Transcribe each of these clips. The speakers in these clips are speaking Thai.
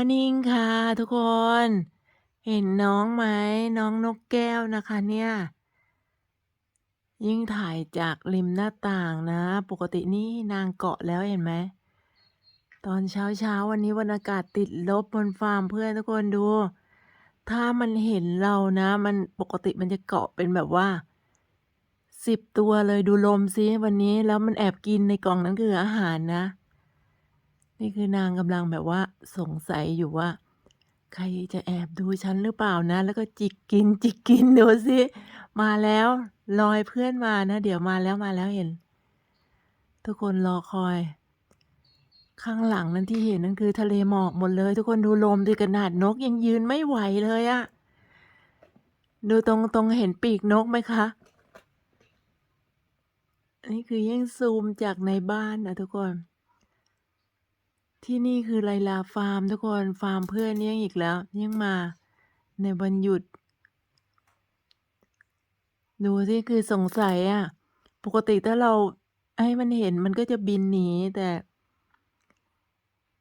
Morning ค่ะทุกคน เห็นน้องไหมน้องนกแก้วนะคะเนี่ย ยิ่งถ่ายจากริมหน้าต่างนะ ปกตินี่นางเกาะแล้วเห็นไหม ตอนเช้าๆวันนี้วันอากาศติดลบบนฟาร์มเพื่อนทุกคนดู ถ้ามันเห็นเรานะ มันปกติมันจะเกาะเป็นแบบว่า10ตัวเลยดูลมซิวันนี้แล้วมันแอบกินในกล่องนั้นคืออาหารนะ นี่คือนางกำลังแบบว่าสงสัยอยู่ว่า ใครจะแอบดูฉันหรือเปล่านะ แล้วก็จิกกินจิกกินดูสิมาแล้วรอให้เพื่อนมานะ เดี๋ยวมาแล้วมาแล้วเห็น ทุกคนรอคอย ข้างหลังนั้นที่เห็นนั่นคือทะเลหมอกหมดเลย ทุกคนดูลมดิขนาดนกยังยืนไม่ไหวเลยอะดูตรงตรงเห็นปีกนกไหมคะนนี้คือยิ่งซูมจากในบ้านนะทุกคน ที่นี่คือไลลาฟาร์มทุกคนฟาร์มเพื่อนเลี้ยงอีกแล้วเลี้ยงมาในวันหยุด ดูสิคือสงสัยอะปกติถ้าเราให้มันเห็นมันก็จะบินหนีแต่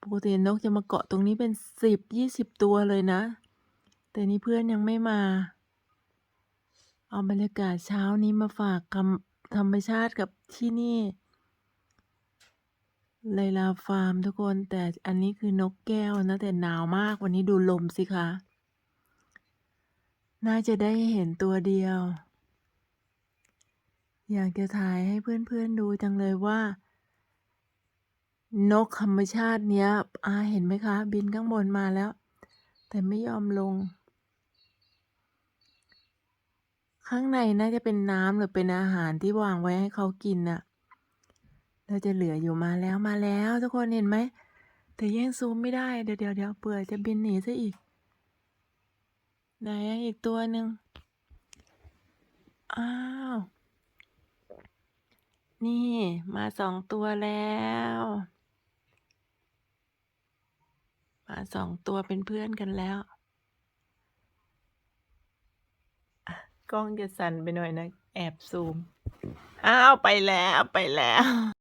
ปกตินกจะมาเกาะตรงนี้เป็น10-20ตัวเลยนะ แต่นี่เพื่อนยังไม่มา เอาบรรยากาศเช้านี้มาฝากคำธรรมชาติกับที่นี่ ไลยลาฟาร์มทุกคนแต่อันนี้คือนกแก้วนะแต่หนาวมากวันนี้ดูลมสิคะ น่าจะได้เห็นตัวเดียว อยากจะถ่ายให้เพื่อนๆดูจังเลยว่า นกธรรมชาติเนี้ยอาเห็นไหมคะ บินข้างบนมาแล้ว แต่ไม่ยอมลง ข้างในน่าจะเป็นน้ำหรือเป็นอาหารที่วางไว้ให้เขากินน่ะ แล้วจะเหลืออยู่มาแล้วมาแล้วทุกคนเห็นไหมแต่แย่งซูมไม่ได้เดี๋ยวเดี๋ยวเดี๋ยวเผื่อจะบินหนีเสียอีกไหนอีกตัวหนึ่งอ้าว นี่มา2ตัวแล้ว มา2ตัวเป็นเพื่อนกันแล้วกล้องจะสั่นไปหน่อยนะ แอบซูม อ้าว ไปแล้ว ไปแล้ว